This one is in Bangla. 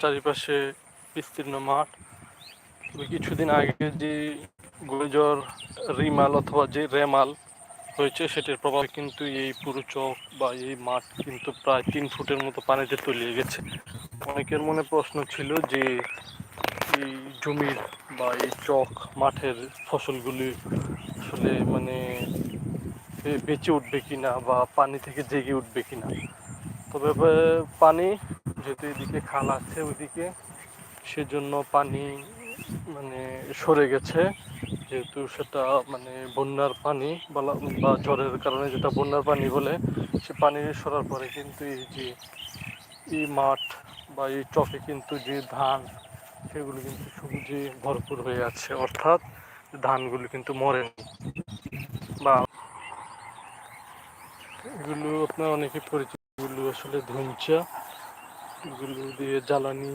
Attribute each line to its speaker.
Speaker 1: চারিপাশে বিস্তীর্ণ মাঠ। তবে কিছুদিন আগে যে গুজর রিমাল অথবা যে রেমাল হয়েছে, সেটির প্রভাবে কিন্তু এই পুরো চক বা এই মাঠ কিন্তু প্রায় তিন ফুটের মতো পানিতে তলিয়ে গেছে। অনেকের মনে প্রশ্ন ছিল যে এই জমির বা এই চক মাঠের ফসলগুলি আসলে মানে বেঁচে উঠবে কিনা বা পানি থেকে জেগে উঠবে কিনা। তবে পানি যেহেতু এদিকে খাল আছে, ওইদিকে সেজন্য পানি মানে সরে গেছে। যেহেতু সেটা মানে বন্যার পানি বলা বা ঝড়ের কারণে যেটা বন্যার পানি বলে, সে পানি সরার পরে কিন্তু এই যে এই মাঠ বা এই চকে কিন্তু যে ধান, সেগুলো কিন্তু সবুজে ভরপুর হয়ে আছে। অর্থাৎ ধানগুলো কিন্তু মরেনি বা এগুলো আপনার অনেকে পরিচিত, এগুলো আসলে ধুমচা। এগুলো দিয়ে জ্বালানি